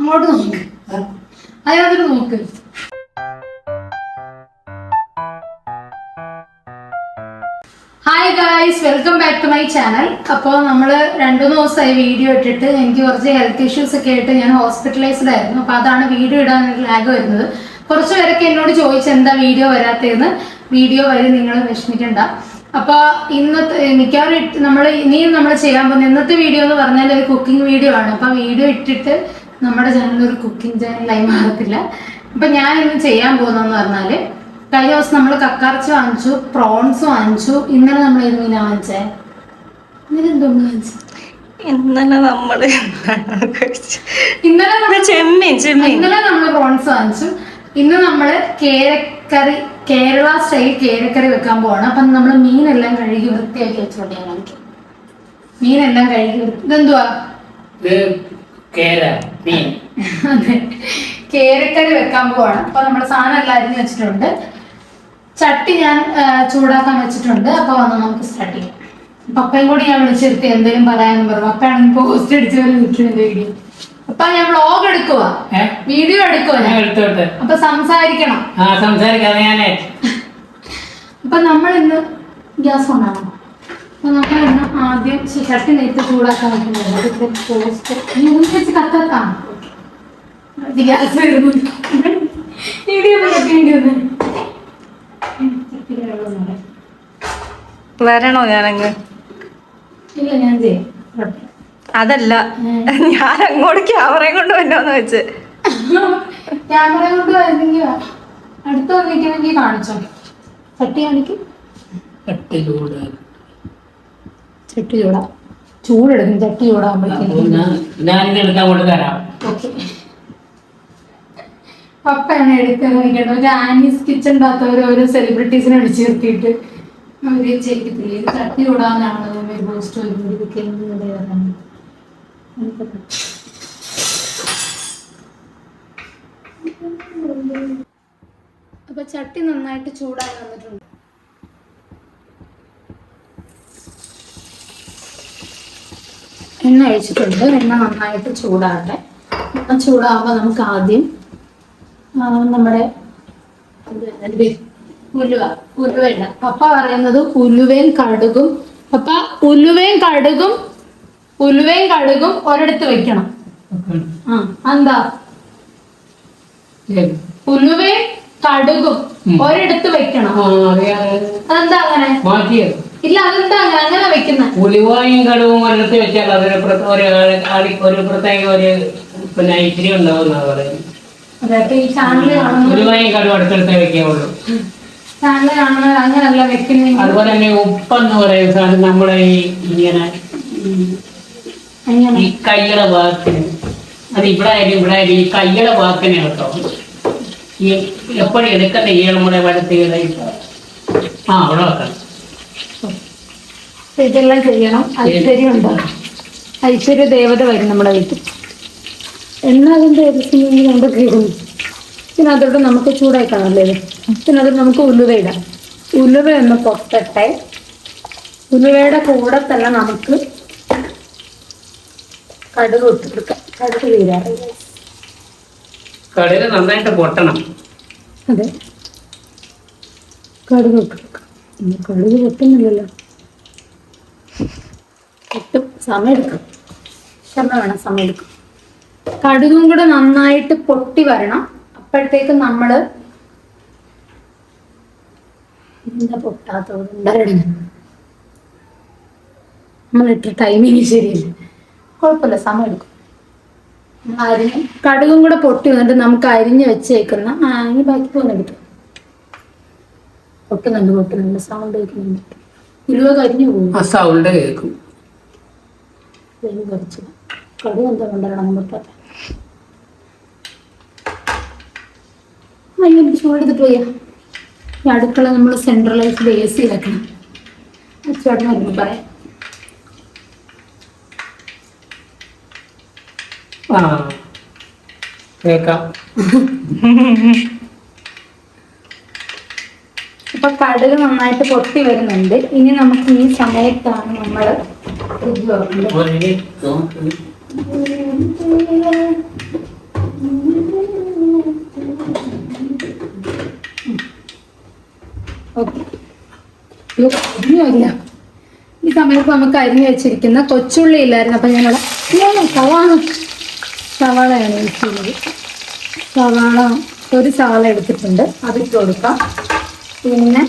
അങ്ങോട്ട് നോക്ക്. അതിനകത്തോട്ട് നോക്ക്. Hi guys welcome back to my channel അപ്പോൾ നമ്മൾ രണ്ടു മൂന്ന് ദിവസമായി വീഡിയോ ഇട്ടിട്ട് എനിക്ക് കുറച്ച് ഹെൽത്ത് ഇഷ്യൂസ് ഒക്കെ ആയിട്ട് ഞാൻ ഹോസ്പിറ്റലൈസ്ഡ് ആയിരുന്നു. അപ്പോൾ അതാണ് വീഡിയോ ഇടാൻ ലാഗ് വരുന്നത്. കുറച്ച് പേരൊക്കെ എന്നോട് ചോദിച്ചു എന്താ വീഡിയോ വരാത്തതെന്ന്. വീഡിയോ വരെ നിങ്ങൾ വിഷമിക്കണ്ട. അപ്പോൾ ഇന്നത്തെ മിക്കവാറും നമ്മൾ ഇനിയും നമ്മൾ ചെയ്യാൻ പോകുന്ന ഇന്നത്തെ വീഡിയോ എന്ന് പറഞ്ഞാൽ ഒരു കുക്കിംഗ് വീഡിയോ ആണ്. അപ്പോൾ വീഡിയോ ഇട്ടിട്ട് നമ്മുടെ ചാനൽ ഒരു കുക്കിംഗ് ചാനലായി മാറത്തില്ല. അപ്പം ഞാൻ ഇന്ന് ചെയ്യാൻ പോകുന്നതെന്ന് പറഞ്ഞാൽ കഴിഞ്ഞ ദിവസം നമ്മൾ കക്കാർച്ച വാങ്ങിച്ചു പ്രോൺസ് വാങ്ങിച്ചു. ഇന്നലെ നമ്മൾ ഇന്ന് മീനാ വാങ്ങിച്ചേ? ഇന്നലെ എന്തോന്ന് വാങ്ങിച്ചു? ഇന്നലെ നമ്മൾ കഴിച്ചു ഇന്നലെ നമ്മ- ചെമ്മീൻ ചെമ്മീൻ. ഇന്നലെ നമ്മൾ പ്രോൺസ് വാങ്ങിച്ചു. ഇന്ന് നമ്മൾ കേരക്കറി കേരള സ്റ്റൈൽ കേരക്കറി വെക്കാൻ പോവാണ്. അപ്പം നമ്മൾ മീനെല്ലാം കഴുകി വൃത്തിയാക്കി ഞാൻ കാണിക്കാം. മീനെല്ലാം കഴുകി വൃത്തി ഇതെന്തുവാ? മീൻ കേരക്കറി വെക്കാൻ പോവാണ്. അപ്പൊ നമ്മുടെ സാധനം എല്ലാം അരിഞ്ഞു വെച്ചിട്ടുണ്ട്. ചട്ടി ഞാൻ ചൂടാക്കാൻ വെച്ചിട്ടുണ്ട്. അപ്പൊ വന്ന് നമുക്ക് സ്റ്റാർട്ട് ചെയ്യാം. പപ്പയും കൂടി ഞാൻ വിളിച്ചിരുത്തി. എന്തെങ്കിലും പറയാന്ന് പറഞ്ഞു പപ്പയാണെങ്കിൽ പോസ്റ്റ് അടിച്ച പോലെ നിൽക്കുന്നത് വീഡിയോ അപ്പൊ ഞാൻ വ്ളോഗ് എടുക്കുക വീഡിയോ എടുക്കുക ഞാൻ. ഞാൻ എടുത്തോട്ടെ അപ്പൊ സംസാരിക്കണം. ഞാനേ. അപ്പൊ നമ്മൾ ഇന്ന് ഗ്യാസ് കൊണ്ടാണോ. അപ്പൊ നമ്മൾ ഇന്ന് ആദ്യം ചട്ടി നേരത്തെ ചൂടാക്കാൻ വെക്കുന്നത് വെച്ച് ഗ്യാസ് വരുന്നു. വന്നു. വരണോ ഞാനങ്ങ്? ഇല്ല ഞാൻ ചെയ്യാം അതല്ല ഞാൻ അങ്ങോട്ട് ക്യാമറയും കൊണ്ട് വന്നോന്ന് വെച്ച്. ക്യാമറ കൊണ്ട് വരുന്നെങ്കിൽ. അടുത്ത് വന്നിരിക്കണമെങ്കിൽ കാണിച്ചോ ചട്ടി കാണിക്കും. ചട്ടി ചൂടാ ചൂടെടുക്കും ചട്ടി അപ്പൊ ചൂടാകുമ്പോഴത്തേക്കും ഞാൻ ഞാനിത് എടുക്കാൻ കൊണ്ട് തരാം. ഓക്കെ. പപ്പയാണ് എടുക്കുന്നത് ഒരു ആനീസ് കിച്ചൺ ഒരു ഓരോ സെലിബ്രിറ്റീസിനെ വിളിച്ചു നിർത്തിയിട്ട് അവർ ചെയ്തിട്ടില്ല ഇത് തട്ടി വിടാനാണ് അപ്പൊ ചട്ടി നന്നായിട്ട് ചൂടായി വന്നിട്ടുണ്ട്. എണ്ണ ഒഴിച്ചിട്ടുണ്ട്. എണ്ണ നന്നായിട്ട് ചൂടാകട്ടെ എണ്ണ ചൂടാകുമ്പോൾ നമുക്ക് ആദ്യം നമ്മുടെ? ഉലുവ ഉലുവയുണ്ട് പപ്പ പറയുന്നത് ഉലുവയും കടുകും. പപ്പ ഉലുവയും കടുകും ഉലുവയും കടുകും ഒരിടത്ത് വെക്കണം. ആ എന്താ. ഉലുവയും കടുകും ഒരിടത്ത് വെക്കണം. അതെന്താ അങ്ങനെ? മാറ്റിയത്. ഇല്ല അതെന്താ അങ്ങനെ അങ്ങനെ വെക്കുന്നത് ഉലുവായും കടുവും ഒരിടത്ത് വെച്ചാൽ അതൊരു പ്ര- ഒരു ആളി- ഒരു പ്രത്യേക ഒരു പിന്നെ ഇച്ചിരി ഉണ്ടാവുന്ന പറയുന്നത് ഈ ചാനൽ കാണുന്ന ഉലുവായും കടുവും അടുത്തടുത്തേ വെക്കാവുള്ളൂ. അങ്ങനല്ല അതുപോലെ തന്നെ ഉപ്പെന്ന് പറയുന്ന സാധനം നമ്മുടെ ഈ ഇങ്ങനെ അങ്ങനെ ഈ കയ്യുടെ ഭാഗത്തിന് അത് ഇവിടെ ആയാലും ഇവിടെ ആയാലും ഈ കയ്യുടെ ഭാഗത്തിന് കേട്ടോ. ഈ എപ്പോഴും എടുക്കുന്ന ഈ നമ്മുടെ വലത്ത് ആ അവിടെ വെക്കണം. ഇതെല്ലാം ചെയ്യണം. ഐശ്വര്യം ഉണ്ടാകും ഐശ്വര്യ ദേവത വരും നമ്മുടെ വീട്ടിൽ. എണ്ണ അതിന്റെ ഏകദേശം കീഴുന്നു പിന്നെ അതോടെ നമുക്ക് ചൂടായിക്കാണല്ലേ പിന്നെ അതോടെ നമുക്ക് ഉലുവ ഇടാം. ഉലുവ ഒന്ന് പൊട്ടട്ടെ. ഉലുവയുടെ കൂടെ തന്നെ നമുക്ക് കടുക് ഇട്ട് കൊടുക്കാം. കടുക് തീരാറില്ല നന്നായിട്ട് പൊട്ടണം. അതെ. കടുക് ഇട്ട് കൊടുക്കാം. ഇന്ന് കടുക് പൊട്ടുന്നില്ലല്ലോ. പൊട്ടും സമയം എടുക്കും ക്ഷമ വേണം സമയം എടുക്കും കടുകും കൂടെ നന്നായിട്ട് പൊട്ടി വരണം. അപ്പോഴത്തേക്ക് നമ്മൾ എന്താ പൊട്ടാത്തത്? ഉണ്ടായിരുന്നു നമ്മളിട്ട് ടൈമിങ് ശരിയല്ല? കുഴപ്പമില്ല സമയം എടുക്കും നമ്മൾ അരിഞ്ഞ് കടുകും കൂടെ പൊട്ടി വന്നിട്ട് നമുക്ക് അരിഞ്ഞ് വെച്ചേക്കുന്ന ഇനി ബാക്കി പോകുന്ന കിട്ടും പൊട്ടുന്നുണ്ട് പൊട്ടുന്നുണ്ട് സൗണ്ട് കേൾക്കുന്നുണ്ട് ഉലുവ കരിഞ്ഞു പോകും. ആ സൗണ്ട് കേൾക്കും. വെയിൽ കുറച്ച്. കടുക് എന്താ കൊണ്ടുവരണം പറ്റാത്ത അയ്യോ എനിക്ക് ചൂടെടുത്തിട്ട് വയ്യ. ഈ അടുക്കള നമ്മൾ സെൻട്രലൈസ്ഡ് എ സി വെക്കണം ചേട്ടൻ വരുമ്പോൾ പറയാം. ആ കേൾക്കാം. ഇപ്പം കടുക് നന്നായിട്ട് പൊട്ടി വരുന്നുണ്ട്. ഇനി നമുക്ക് ഈ സമയത്താണ് നമ്മൾ ഈ സമയത്ത് നമുക്ക് അരിഞ്ഞു വെച്ചിരിക്കുന്ന കൊച്ചുള്ളി ഇല്ലായിരുന്നു. അപ്പം ഞങ്ങൾ സവാള. സവാളയാണ് യൂസ് ചെയ്യുന്നത് സവാള ഒരു സവാള എടുത്തിട്ടുണ്ട്. അതിട്ട് കൊടുക്കാം. പിന്നെ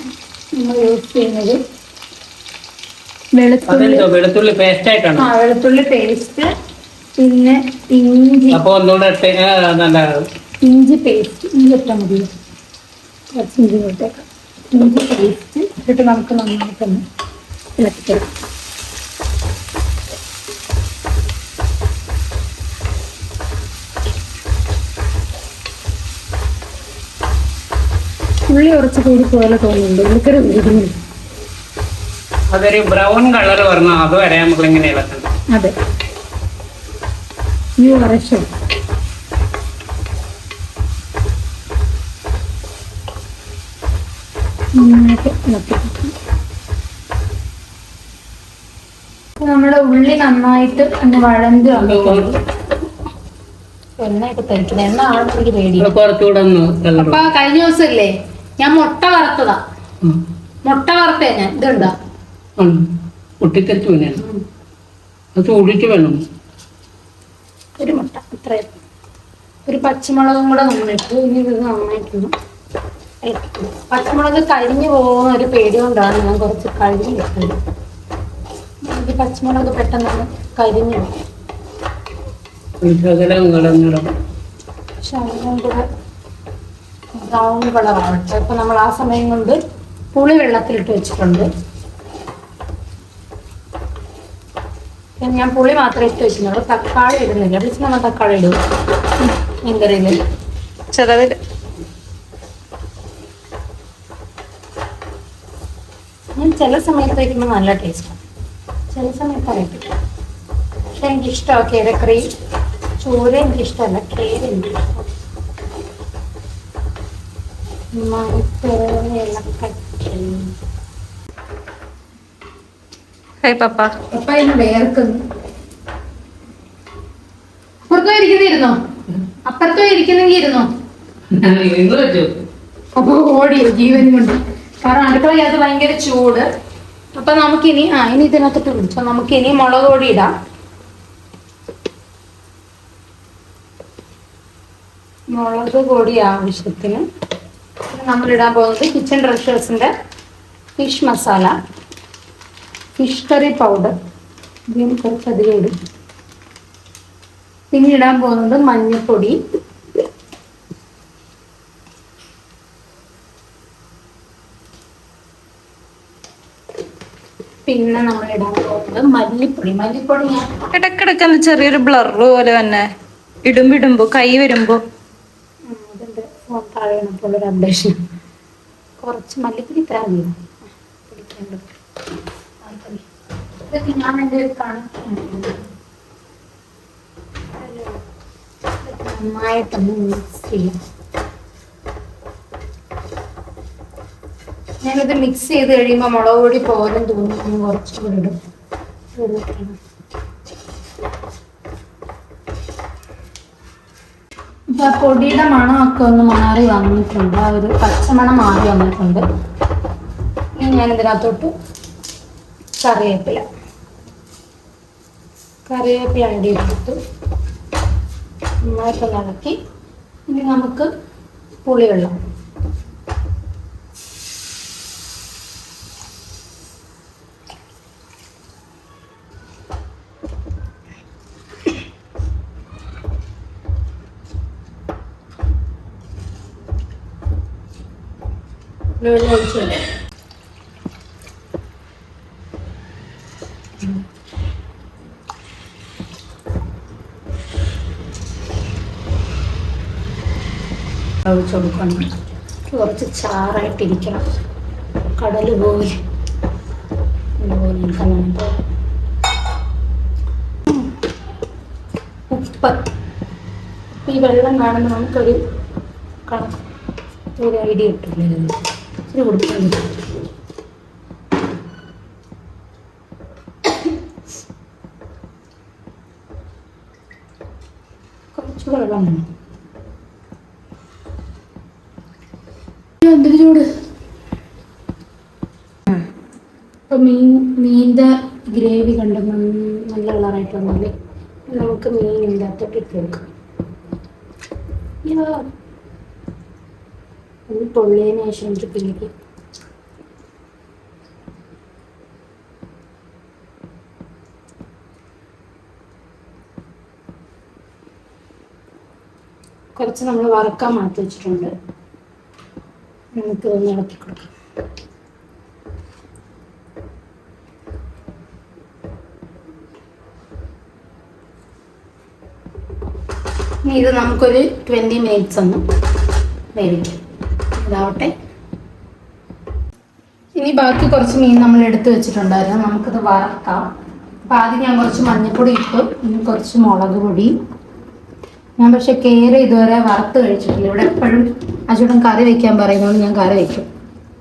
നമ്മൾ യൂസ് ചെയ്യുന്നത് വെളുത്തുള്ളി. വെളുത്തുള്ളി പേസ്റ്റ് ആയിട്ടാണ്? ആ വെളുത്തുള്ളി പേസ്റ്റ് പിന്നെ ഇഞ്ചി. അപ്പൊ ഒന്നുകൂടെ ഇഞ്ചി പേസ്റ്റ് ഇഞ്ചി ഇട്ടാൽ മതി. കുറച്ച് ഇഞ്ചി ഇട്ടേക്കാം. ഇഞ്ചി പേസ്റ്റ് ഇട്ടിട്ട് നമുക്ക് നന്നായിട്ടൊന്ന് ഇളക്കിത്തരാം ഉള്ളി ഉറച്ച് കൂടി പോലെ തോന്നുന്നുണ്ട്. ഉള്ളിക്കറി ഇരിക്കുന്നുണ്ട് അതൊരു ബ്രൗൺ കളർ വരണം. അത് വരെ നമ്മൾ ഇങ്ങനെ ഇളക്കണം അതെ. ഈ ഉറച്ചോ നന്നായിട്ട് ഇളക്കി അപ്പൊ നമ്മുടെ ഉള്ളി നന്നായിട്ട് അങ്ങ് എണ്ണ എണ്ണയൊക്കെ തരിക്കുന്നത് എണ്ണ ആണെന്ന് എനിക്ക് പേടി. കുറച്ചുകൂടെ കഴിഞ്ഞ ദിവസമില്ലേ ഞാൻ മുട്ട വറുത്തതാ. മുട്ട വറുത്തേ ഞാൻ. ഇതുണ്ടാ പൊട്ടിത്തെറിച്ച് വേണം അത് ചൂടിച്ച് വേണം. ഒരു മുട്ട ഇത്രയും ഒരു പച്ചമുളകും കൂടെ നമ്മളിട്ടു ഇനി ഇത് നന്നായിട്ടൊന്ന്. പച്ചമുളക് കരിഞ്ഞു പോകുന്ന ഒരു പേടി കൊണ്ടാണ് ഞാൻ കുറച്ച് കരിഞ്ഞു വെച്ചത്. എനിക്ക് പച്ചമുളക് പെട്ടെന്ന് കരിഞ്ഞു ശകലം കൂടെ ബ്രൗൺ കളറാണ് അപ്പൊ നമ്മൾ ആ സമയം കൊണ്ട് പുളി വെള്ളത്തിലിട്ട് വെച്ചിട്ടുണ്ട്. ഞാൻ പുളി മാത്രമേ ഇട്ട് വെച്ചിട്ടുള്ളൂ തക്കാളി ഇടുന്നില്ല. വിളിച്ച് നമ്മൾ തക്കാളി ഇടും. മീൻകറിയിൽ ചെറുതിൽ ഞാൻ ചില സമയത്ത് വയ്ക്കുമ്പോൾ നല്ല ടേസ്റ്റാണ് ചില സമയത്ത് അറിയത്തില്ല. പക്ഷെ എനിക്കിഷ്ടമാണ് കേരക്കറി. ചോര എനിക്കിഷ്ടമല്ല. കേര എനിക്ക് ഇഷ്ടം പപ്പ. പപ്പ ഇന്ന് വേർക്കുന്നു. അപ്പുറത്തോ ഇരിക്കുന്നിരുന്നോ അപ്പുറത്തോ ഇരിക്കുന്നെങ്കിൽ ഇരുന്നോ? അപ്പൊ ഓടി ജീവൻ കൊണ്ട്. കാരണം അടുക്കളയ്ക്കകത്ത് ഭയങ്കര ചൂട്. അപ്പൊ നമുക്കിനി ആ ഇനി ഇതിനകത്തിട്ട് പിടിച്ചോ നമുക്കിനി മുളക് പൊടി ഇടാം. മുളക് പൊടി ആവശ്യത്തിന് നമ്മൾ ഇടാൻ പോകുന്നത് kitchen ഡ്രഷേഴ്സിന്റെ fish masala fish curry powder ഇതിന് കുറച്ചധികം ഇടും. പിന്നെ ഇടാൻ പോകുന്നത് മഞ്ഞൾപ്പൊടി പിന്നെ നമ്മൾ ഇടാൻ പോകുന്നത് മല്ലിപ്പൊടി. മല്ലിപ്പൊടി ഇടക്കിടക്കുന്ന ഇടക്കിടക്ക് ചെറിയൊരു ബ്ലർ പോലെ തന്നെ ഇടുമ്പിടുമ്പോ ഇടുമ്പോ കൈ വരുമ്പോ. വീണപ്പോൾ ഒരു അപ്ഡേഷൻ കുറച്ച് മല്ലിപ്പൊടി ഇത്ര മതി. ചെയ്യാം. ഞാനിത് മിക്സ് ചെയ്ത് കഴിയുമ്പോൾ മുളക് പൊടി പോലും തോന്നി ഞാൻ കുറച്ചും കൂടി ഇടും. പൊടിയുടെ മണമൊക്കെ ഒന്ന് മാറി വന്നിട്ടുണ്ട്. ആ ഒരു പച്ചമണം മാറി വന്നിട്ടുണ്ട്. ഇനി ഞാൻ ഇതിനകത്തോട്ട് കറിവേപ്പില. കറിവേപ്പില അടി എടുത്തു നന്നായിട്ട് ഇളക്കി. ഇനി നമുക്ക് പുളിവെള്ളം. പുളിവെള്ളം ഒഴിച്ചു. ഒഴിച്ചു കൊടുക്കണം കുറച്ച് ചാറായിട്ടിരിക്കണം. കടൽ പോയി. ഉപ്പ്. ഈ വെള്ളം കാണുമ്പോൾ നമുക്കൊരു കണക്ക് ഒരു ഐഡിയ കിട്ടില്ല ഇച്ചിരി കൊടുക്കാൻ കുറച്ചുകൂടെ വെള്ളം ചൂട്? അപ്പൊ മീൻ മീന്റെ ഗ്രേവി കണ്ട്? നല്ല കളറായിട്ട് വന്നാൽ നമുക്ക് മീൻ അകത്തോട്ട് ഇട്ട് കൊടുക്കാം. ഒന്ന് പൊള്ളിയതിന് ശേഷം എനിക്ക് പേടി കുറച്ച് നമ്മൾ വറക്കാൻ മാറ്റി വെച്ചിട്ടുണ്ട്. നമുക്ക് ഒന്ന് ഇളക്കി കൊടുക്കാം. ഇത് നമുക്കൊരു ട്വന്റി മിനിറ്റ്സ് ഒന്ന് വേവിക്കാം. ഇതാവട്ടെ. ഇനി ബാക്കി കുറച്ച് മീൻ നമ്മൾ എടുത്തു വെച്ചിട്ടുണ്ടായിരുന്നു. നമുക്കിത് വറക്കാം. അപ്പം ആദ്യം ഞാൻ കുറച്ച് മഞ്ഞൾപ്പൊടി ഇട്ടു. ഇനി കുറച്ച് മുളക് പൊടി. ഞാൻ പക്ഷെ കേര ഇതുവരെ വറുത്ത് കഴിച്ചിട്ടില്ല. ഇവിടെ എപ്പോഴും അച്ചൂടൻ കറി വെക്കാൻ പറയുന്നതുകൊണ്ട് ഞാൻ കറി വയ്ക്കും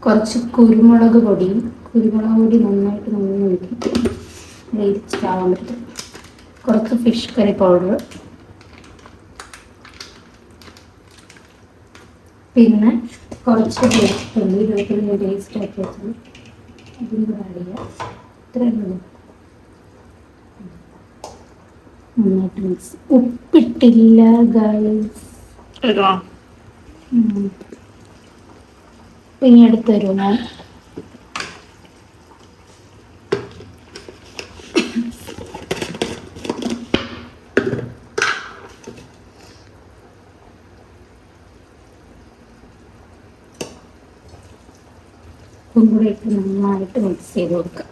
കുറച്ച് കുരുമുളക് പൊടി. കുരുമുളക് പൊടി നന്നായിട്ട് നന്ദി നോക്കി വേവിച്ചിട്ടാവാൻ പറ്റും. കുറച്ച് ഫിഷ് കറി പൗഡർ. പിന്നെ കുറച്ച് വെളുത്തുള്ളി വെളുത്തുള്ളി ടേസ്റ്റ് ആക്കി വെച്ചത്. അതും കൂടെ ആഡ് ചെയ്യാം. ഇത്രയും ഉള്ളൂ. നന്നായിട്ട് മിക്സ് ഉപ്പിട്ടില്ല ഗൈസ് ഇനി എടുത്തു തരുമോ ഞാൻ ഉപ്പും കൂടെ ഇട്ട് നന്നായിട്ട് മിക്സ് ചെയ്ത് കൊടുക്കുക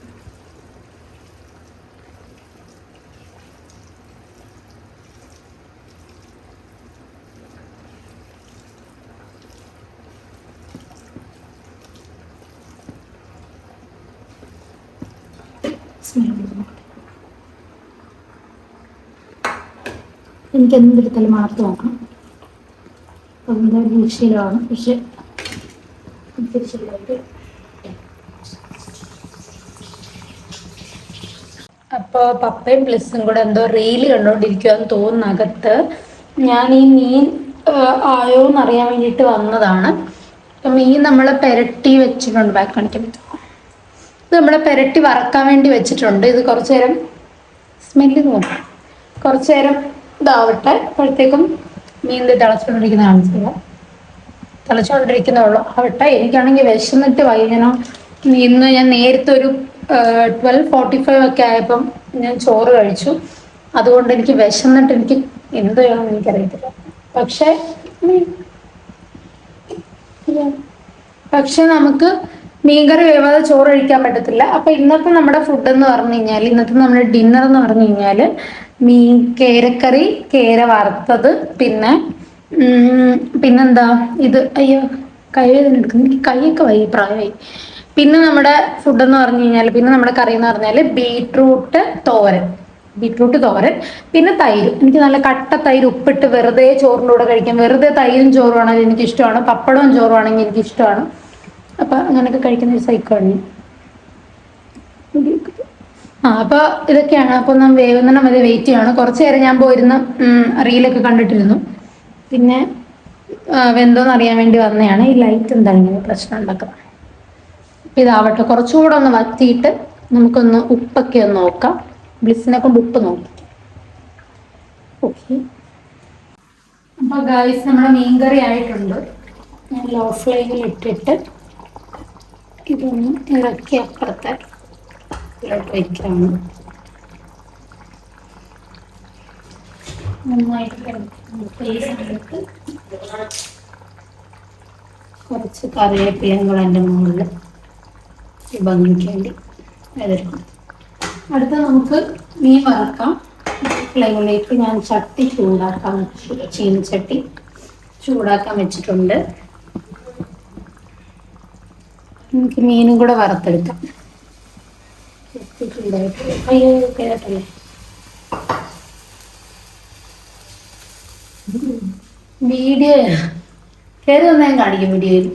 എനിക്ക് എന്തെടുത്താലും മാർത്ത് നോക്കണം. അപ്പം എന്തായാലും ശീലമാണ് പക്ഷെ ഇത്തിരി അപ്പോൾ പപ്പയും പ്ലസും കൂടെ എന്തോ റീൽ കണ്ടുകൊണ്ടിരിക്കുകയെന്ന് തോന്നുന്ന അകത്ത് ഞാൻ ഈ മീൻ ആയോ എന്ന് അറിയാൻ വേണ്ടിയിട്ട് വന്നതാണ്. മീൻ നമ്മൾ പെരട്ടി വെച്ചിട്ടുണ്ട് ബാക്ക് കാണിക്കാൻ പറ്റും ഇത് നമ്മൾ പെരട്ടി വറക്കാൻ വേണ്ടി വെച്ചിട്ടുണ്ട്. ഇത് കുറച്ചു നേരം സ്മെല്ല് നോക്കാം കുറച്ചു നേരം ഇതാവട്ടെ. അപ്പോഴത്തേക്കും മീൻ തിളച്ചുകൊണ്ടിരിക്കുന്ന കാണിച്ചില്ല തിളച്ചുകൊണ്ടിരിക്കുന്നുള്ളൂ ആവട്ടെ. എനിക്കാണെങ്കിൽ വിശന്നിട്ട് വൈകുന്നേരം ഇന്ന് ഞാൻ നേരത്തെ ഒരു ട്വൽവ് ഫോർട്ടി ഫൈവ് ഒക്കെ ആയപ്പം ഞാൻ ചോറ് കഴിച്ചു. അതുകൊണ്ട് എനിക്ക് വിശന്നിട്ട് എനിക്ക് എന്ത് ചെയ്യണമെന്ന് എനിക്കറിയത്തില്ല. പക്ഷേ. പക്ഷെ നമുക്ക് മീൻകറി വേവാതെ ചോറ് കഴിക്കാൻ പറ്റത്തില്ല. അപ്പൊ ഇന്നത്തെ നമ്മുടെ ഫുഡ് എന്ന് പറഞ്ഞു കഴിഞ്ഞാൽ ഇന്നത്തെ നമ്മുടെ ഡിന്നർ എന്ന് പറഞ്ഞു കഴിഞ്ഞാൽ മീൻ കേരക്കറി കേര വറുത്തത് പിന്നെ പിന്നെന്താ? ഇത് അയ്യോ കൈ വേദന എടുക്കുന്നു. എനിക്ക് കൈയൊക്കെ വൈ പ്രായമായി. പിന്നെ നമ്മുടെ ഫുഡ് എന്ന് പറഞ്ഞു കഴിഞ്ഞാൽ പിന്നെ നമ്മുടെ കറി എന്ന് പറഞ്ഞാൽ ബീട്രൂട്ട് തോരൻ. ബീട്രൂട്ട് തോരൻ. പിന്നെ തൈര്. എനിക്ക് നല്ല കട്ട തൈര് ഉപ്പിട്ട് വെറുതെ ചോറിന്റെ കൂടെ കഴിക്കാം വെറുതെ തൈരും ചോറും ആണെങ്കിൽ എനിക്ക് ഇഷ്ടമാണ് പപ്പടവും ചോറും ആണെങ്കിൽ എനിക്ക് ഇഷ്ടമാണ് അപ്പൊ അങ്ങനെയൊക്കെ കഴിക്കുന്ന ഒരു സൈക്കോളജി ആ അപ്പൊ ഇതൊക്കെയാണ്. അപ്പോൾ നാം വേവുന്ന വരെ വെയിറ്റ് ചെയ്യണം കുറച്ച് നേരം ഞാൻ പോയിരുന്ന റീലൊക്കെ കണ്ടിട്ടിരുന്നു. പിന്നെ വെന്തോന്ന് അറിയാൻ വേണ്ടി വന്നതാണ്. ഈ ലൈറ്റ് എന്താണ് ഇങ്ങനെ പ്രശ്നം ഉണ്ടാക്കുന്നത് ഇതാവട്ടെ കുറച്ചുകൂടെ ഒന്ന് വത്തിയിട്ട് നമുക്കൊന്ന് ഉപ്പൊക്കെ ഒന്ന് നോക്കാം. ബ്ലിസിനെ കൊണ്ട് ഉപ്പ് നോക്കാം. അപ്പൊ ഗായ്സ് നമ്മുടെ മീൻകറി ആയിട്ടുണ്ട്. ഞാൻ ലോ ഫ്ലെയിമിൽ ഇട്ടിട്ട് ഇതൊന്ന് ഇറക്കി അപ്പുറത്തെ വയ്ക്കാണ് നന്നായിട്ട് കുറച്ച് കറിവേപ്പിലയും കൂടെ എന്റെ മുകളിൽ ഈ ഭംഗിക്ക് വേണ്ടി അടുത്ത നമുക്ക് മീൻ വറക്കാം. ഫ്ലെയിമിലേക്ക് ഞാൻ ചട്ടി ചൂടാക്കാൻ ചീനച്ചട്ടി ചൂടാക്കാൻ വെച്ചിട്ടുണ്ട്. നമുക്ക് മീനും കൂടെ വറുത്തെടുക്കാം. കേട്ടല്ലേ വീഡിയോ കയറി വന്നാൽ കാണിക്കും വീഡിയോയിൽ.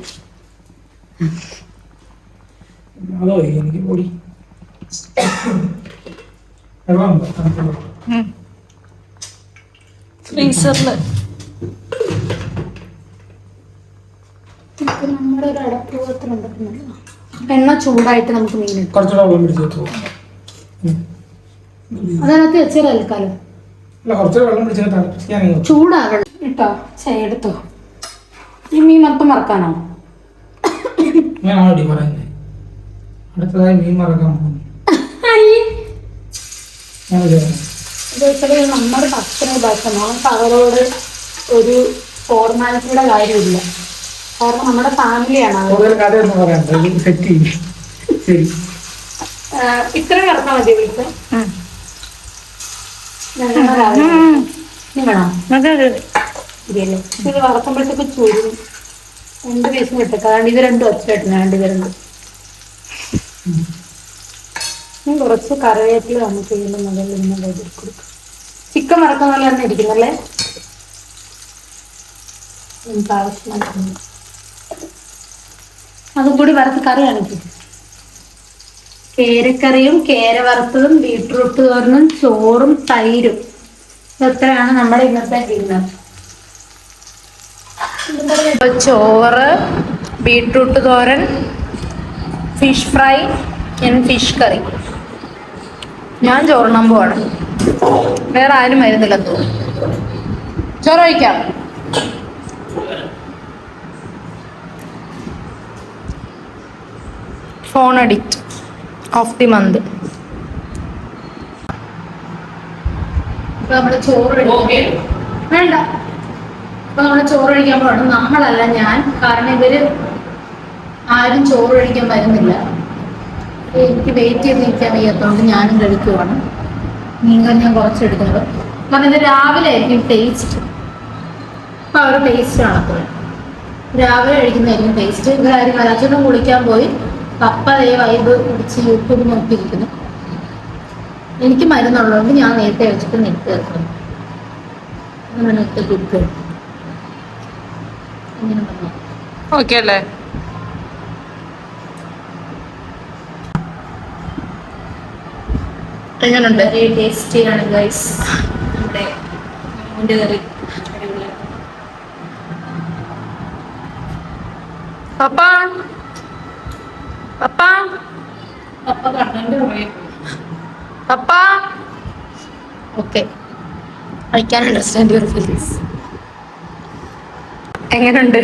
അതോ എനിക്ക് പൊടി ഫ്രീസറിൽ. നമ്മുടെ ഒരു അടപ്പ് പത്രം എണ്ണ ചൂടായിട്ട് നമുക്ക് മീൻ കുറച്ചുകൂടെ വെള്ളം പിടിച്ച്. അതിനകത്ത്. ചൂടാവണം കേട്ടോ എടുത്തോ. ഈ മീൻ മൊത്തം മറക്കാനോ ഞാൻ പറയുന്നത്. അടുത്തതായി മീൻ മറക്കാൻ പോകുന്നു. നമ്മുടെ ഭക്ഷണ ഭക്ഷണം നമുക്ക് അവരോട് ഒരു ഫോർമാലിറ്റിയുടെ കാര്യമില്ല. കാരണം നമ്മുടെ ഫാമിലിയാണ് സെറ്റ് ശരി. ഇത്രയും കിടക്കാൻ മതി വിളിച്ച. ഇത് വറക്കുമ്പോഴത്തേക്ക് ചൂടും രണ്ട് പേസും കിട്ടും കാരണം ഇത് രണ്ടും ഒച്ചയായിട്ടുണ്ട് രണ്ട് ഇത് രണ്ടും ഞാൻ കുറച്ച് കറിവേപ്പില നമുക്ക് ചെയ്യുമ്പോൾ മുതൽ ഇന്ന് കൊടുക്കും. ചിക്കൻ വറക്കുന്ന പോലെ തന്നെ ഇരിക്കുന്നല്ലേ ആവശ്യമായിട്ടുണ്ട് അതും കൂടി വറുത്ത് കറിയാണ് കേരക്കറിയും കേര വറുത്തതും ബീട്രൂട്ട് തോരനും ചോറും തൈരും. ഇതൊക്കെയാണ് നമ്മുടെ ഇന്നത്തെ ഡിന്നർ. ചോറ് beetroot thoran fish fry and fish curry. ഞാൻ ചോറിനാൻ പോവാണ്. വേറെ ആരും വരുന്നില്ല തോന്നുന്നു. ചോറ് കഴിക്കാം. Phone addict of the month. ചോറ് വേണ്ട. അപ്പൊ നമ്മൾ ചോറ് കഴിക്കാൻ പോകണം നമ്മളല്ല ഞാൻ. കാരണം ഇവർ ആരും ചോറ് കഴിക്കാൻ വരുന്നില്ല. എനിക്ക് വെയിറ്റ് ചെയ്ത് നിൽക്കാൻ വയ്യാത്തതുകൊണ്ട് ഞാനും കഴിക്കുവാണ്. മീൻകറി ഞാൻ കുറച്ചെടുക്കുന്നത് കാരണം ഇത് രാവിലെ ആയിരിക്കും ടേസ്റ്റ് അപ്പൊ ആ ഒരു ടേസ്റ്റ് അപ്പോൾ രാവിലെ കഴിക്കുന്നതായിരിക്കും ടേസ്റ്റ് കാര്യം അച്ഛനും കുളിക്കാൻ പോയി. പപ്പ ദേ വൈബ് കുടിച്ച് യൂട്യൂബ് നോക്കിയിരിക്കുന്നു. എനിക്ക് മരുന്നുള്ളതുകൊണ്ട് ഞാൻ നേരത്തെ വെച്ചിട്ട് നെറ്റ് അങ്ങനെ നെറ്റ് കിട്ടും ഇങ്ങനെ പറഞ്ഞു ഓക്കെ അല്ലേ? എങ്ങനെയുണ്ട് വെരി ടേസ്റ്റിയാണ് ഗൈസ് നമ്മുടെ മീന്റെ കറി. പപ്പ. പപ്പ. പപ്പ കണ്ണന്റെ പറയും പപ്പ. Okay. I can understand your feelings എങ്ങനുണ്ട്?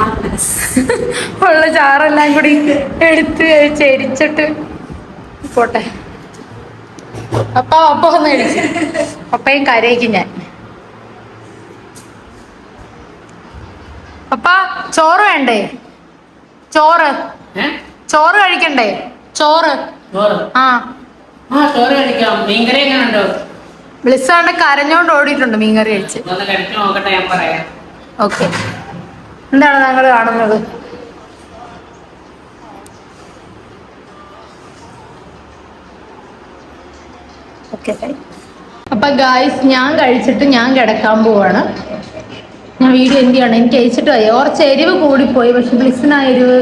ഉള്ള ചാറെല്ലാം കൂടി എടുത്ത് ചെരിച്ചിട്ട് പോട്ടെ. അപ്പ അപ്പ ഒന്ന് കഴിച്ചു പപ്പയും കരയിക്കും ഞാൻ. അപ്പ ചോറ് വേണ്ടേ? ചോറ്. ചോറ് കഴിക്കണ്ടേ? ചോറ്. ആ. ആ ചോറ് കഴിക്കാം. മീൻകറി വിളിച്ചാണ്ട് കരഞ്ഞോണ്ട് ഓടിയിട്ടുണ്ട് മീൻകറി കഴിച്ച്. കഴിച്ചു നോക്കട്ടെ ഞാൻ പറയാം. ഓക്കെ. എന്താണ് താങ്കൾ കാണുന്നത്? ഓക്കെ അപ്പൊ ഗായ്സ് ഞാൻ കഴിച്ചിട്ട് ഞാൻ കിടക്കാൻ പോവാണ്. ഞാൻ വീഡിയോ എന്ത് ചെയ്യണം. എനിക്ക് അയച്ചിട്ട് വയ്യ. കുറച്ച് എരിവ് കൂടിപ്പോയി. പക്ഷെ ബ്ലിസിന് ആ എരിവ്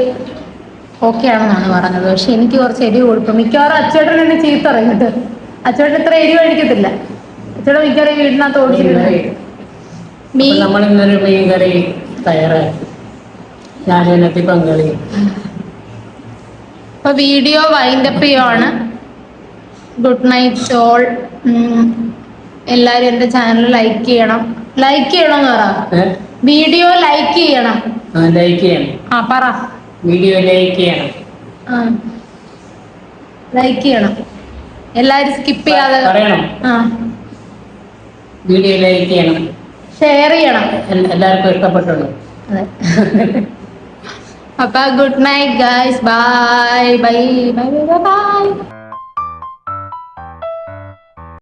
ഓക്കെ ആണെന്നാണ് പറഞ്ഞത്. പക്ഷെ എനിക്ക് കുറച്ച് എരിവ് കൂടിപ്പോയി. മിക്കവാറും അച്ചേട്ടൻ എന്നെ ചീത്ത ഇറങ്ങിട്ട് അച്ചേട്ടൻ ഇത്ര എരിവ് കഴിക്കത്തില്ല. അച്ചേട്ടൻ മിക്കവാറും വീടിനകത്ത് ഓടിച്ചിട്ടുണ്ട് മീൻ നമ്മൾ തയ്യാറാക്കി. ഞാനെത്തി പങ്കാളി. അപ്പൊ വീഡിയോ വൈൻഡപ്പ് ചെയ്യുവാണ്. Good night all. എല്ലാരും എന്റെ ചാനൽ ലൈക്ക് ചെയ്യണം. ലൈക്ക് ചെയ്യണം പറ. വീഡിയോ ലൈക്ക് ചെയ്യണം. ലൈക്ക് ചെയ്യണം. ആ പറ. വീഡിയോ ലൈക്ക് ചെയ്യണം. ലൈക്ക് ചെയ്യണം. എല്ലാരും സ്കിപ്പ് ചെയ്യാതെ പറയണം. ആ. വീഡിയോ ലൈക്ക് ചെയ്യണം. ഷെയർ ചെയ്യണം. എല്ലാവർക്കും ഇഷ്ടപ്പെട്ടുള്ളൂ. അതെ. അപ്പൊ good night guys bye bye bye bye bye